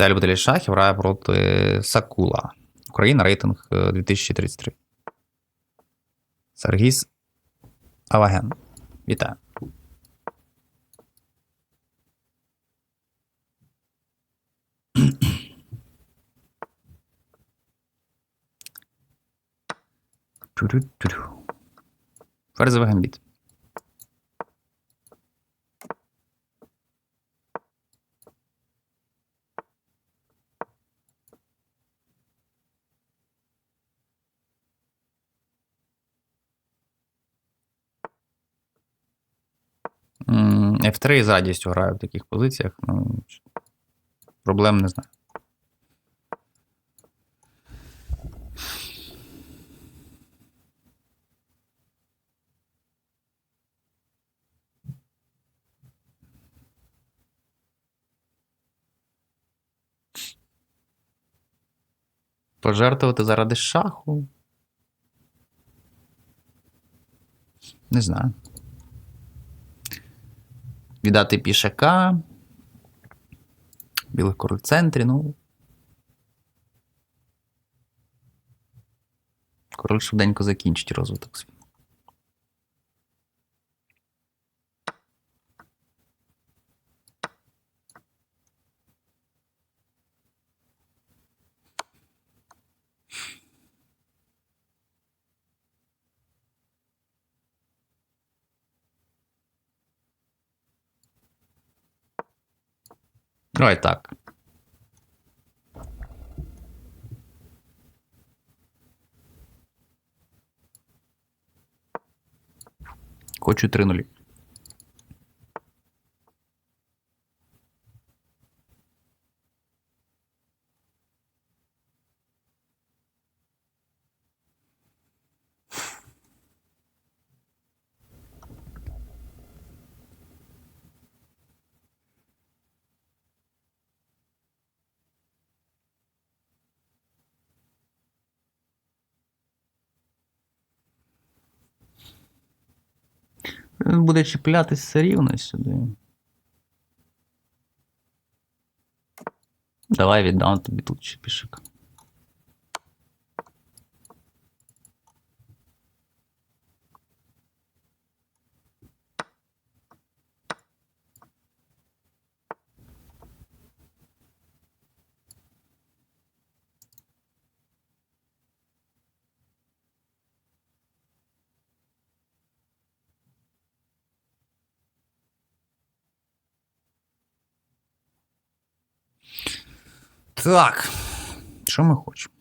Віталій Баталій Шахів грає проти Сакула. Україна рейтинг е, 2033. Саргіс Аваген. Вітаю. Тю-рю-тю-рю. Ферзовий гамбіт. F3 з радістю граю в таких позиціях. Ну, проблем не знаю. Пожертвувати заради шаху. Не знаю. Віддати пішака. Білий король в центрі, ну. Король швиденько закінчить розвиток свій. Давай так. Хочу 3 нулі. Він буде чіплятись все рівно сюди. Давай віддам тобі тут ще Так. Що ми хочемо?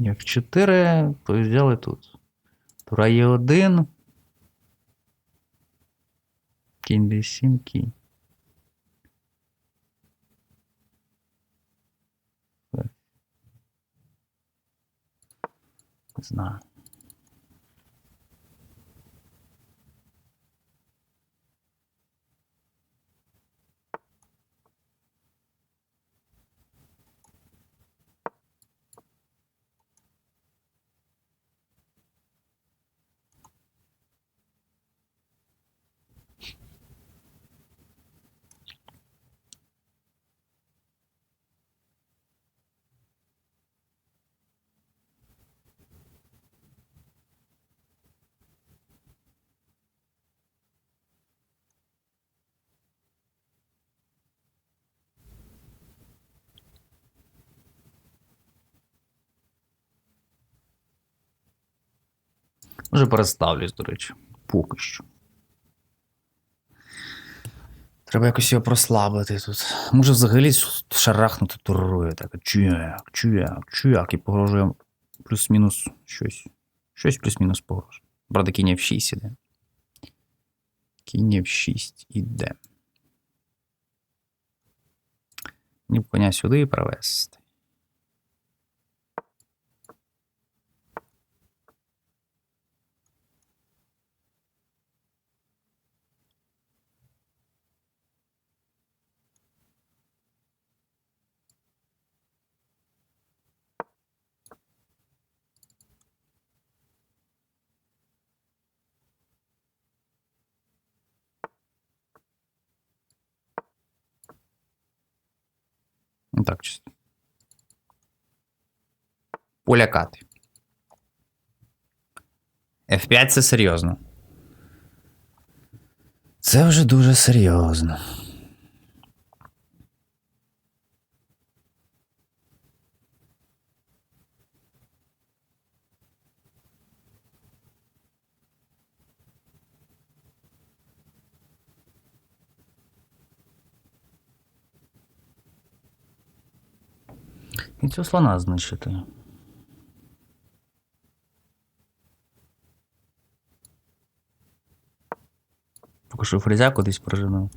F4, то взяли тут. Тура Е1. Кінь D7, кінь. Знаю. Може переставлюсь, до речі. Поки що. Треба якось його прослабити тут. Може взагалі шарахнути турою. Так, чуяк, чуяк, чуяк, і погрожує плюс-мінус щось. Щось плюс-мінус погрожує. Правда, кінь F6 іде. Кінь F6 іде. Мені б коня сюди провести. Так, чисто. Полякати. F5 це серйозно. Це вже дуже серйозно. І цього слона знищити. Поки що фрезя кудись прожинув.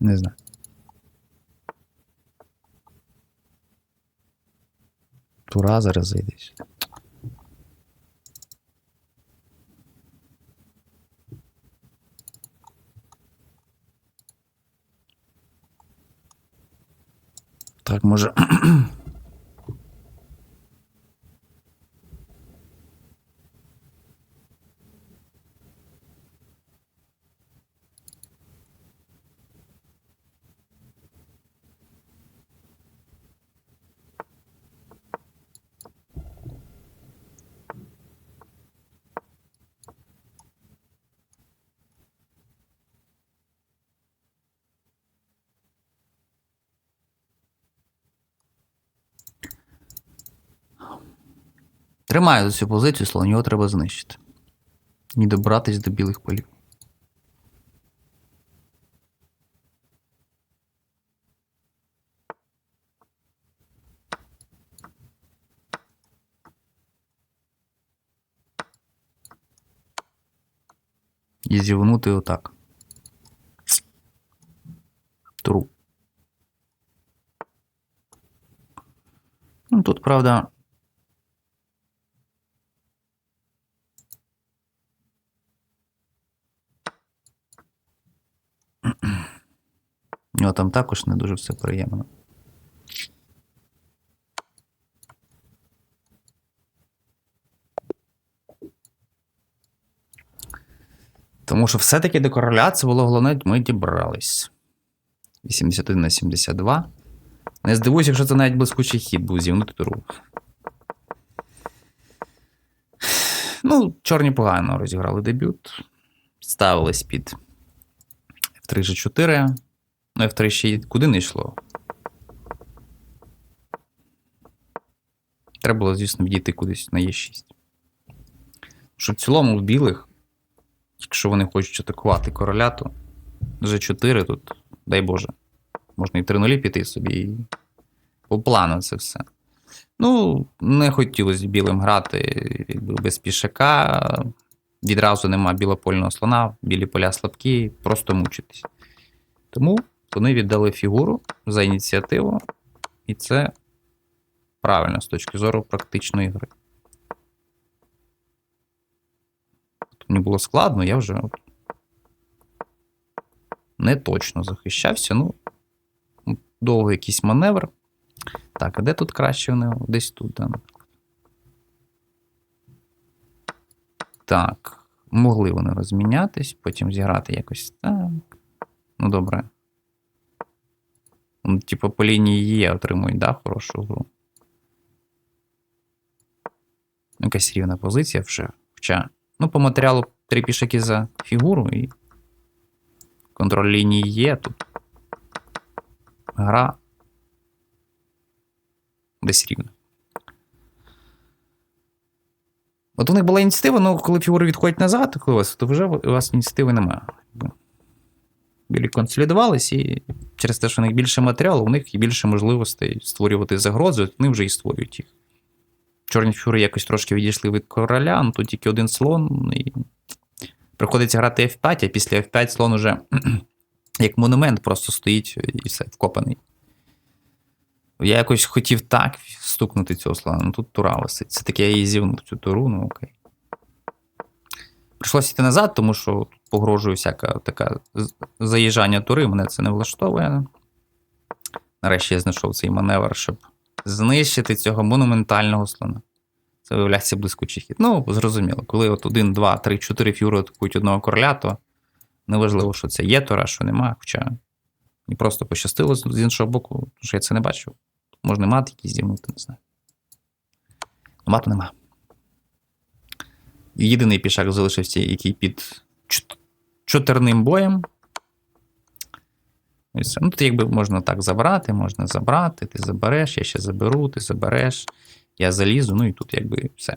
Не знаю. Тура зараз зайдеш. Так, може. Тримаю цю позицію, слон, його треба знищити. І добратись до білих полів. І зівнути отак. Тру. Ну, тут, правда. Там також не дуже все приємно. Тому що все-таки до короля це було головне, ми дібрались. 81 на 72. Не здивуюся, якщо це навіть блискучий хід був зівнути туру. Ну, чорні погано розіграли дебют. Ставились під F3 G4. Ну, F3 ще й куди не йшло. Треба було, звісно, відійти кудись на Е6. Що в цілому в білих, якщо вони хочуть атакувати короля, то G4 тут, дай Боже, можна і 3-0 піти собі. І по плану це все. Ну, не хотілося білим грати якби, без пішака. Відразу нема білопольного слона, білі поля слабкі, просто мучитись. Тому вони віддали фігуру за ініціативу, і це правильно з точки зору практичної гри. Мені було складно, я вже от не точно захищався. Ну, довго якийсь маневр. Так, а де тут краще вони? Десь тут, да. Так, могли вони розмінятись, потім зіграти якось так. Ну, добре. Ну, Типу, по лінії Є отримують, да, хорошу гру. Ну, Якась рівна позиція вже. Хоча, ну, по матеріалу три пішаки за фігуру і контроль лінії є тут. Гра десь рівно. От у них була ініціатива, ну коли фігури відходять назад, коли вас, то вже у вас ініціативи немає. Консолідувались, і через те, що у них більше матеріалу, у них і більше можливостей створювати загрози, вони вже і створюють їх. чорні фюри якось трошки відійшли від короля, ну тут тільки один слон. І... Приходиться грати F5, а після F5 слон уже як монумент просто стоїть і все, вкопаний. Я якось хотів так стукнути цього слона, ну тут тура висить. Це таке я її зівнув цю туру, ну окей. Прийшлося йти назад, тому що погрожує всяка така заїжджання тури, мене це не влаштовує. Нарешті я знайшов цей маневр, щоб знищити цього монументального слона. Це виявляється блискучий хід. Ну, зрозуміло, коли от 1, 2, 3, 4 фюри атакують одного короля, то неважливо, що це є тура, що нема. Хоча мені просто пощастило з іншого боку, тому що я це не бачив. Можна мат якийсь зігнути, не знаю. Мату нема. Єдиний пішак залишився, який під чотирним боєм. Все. Ну, тут якби можна так забрати, можна забрати, ти забереш, я ще заберу, ти забереш, я залізу, ну і тут якби все.